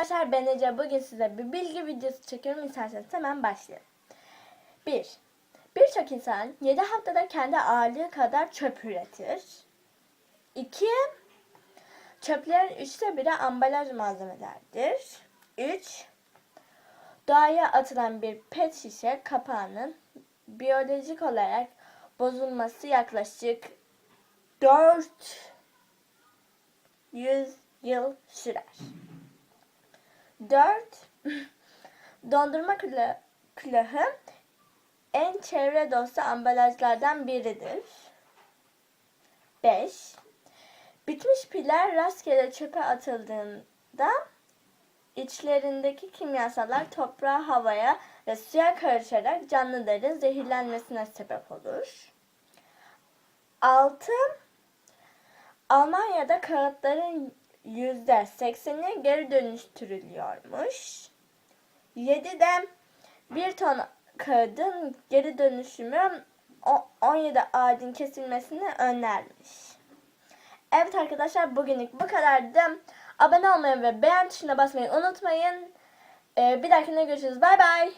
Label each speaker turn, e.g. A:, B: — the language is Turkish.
A: arkadaşlar ben Ece. Bugün size bir bilgi videosu çekiyorum. İsterseniz hemen başlayalım. 1. Birçok insan 7 haftada kendi ağırlığı kadar çöp üretir. 2. Çöplerin üçte biri ambalaj malzemelerdir. 3. Doğaya atılan bir pet şişe kapağının biyolojik olarak bozulması yaklaşık 400 yıl sürer. 4. Dondurma küla- külahı en çevre dostu ambalajlardan biridir. 5. Bitmiş piller rastgele çöpe atıldığında içlerindeki kimyasallar toprağa, havaya ve suya karışarak canlıların zehirlenmesine sebep olur. 6. Almanya'da kağıtların %80'i geri dönüştürülüyormuş. 7'de bir ton kağıdın geri dönüşümü o- 17 ağacın kesilmesini önlermiş. Evet arkadaşlar bugünlük bu kadardı. Abone olmayı ve beğen tuşuna basmayı unutmayın. Ee, bir dahakine görüşürüz. Bay bay.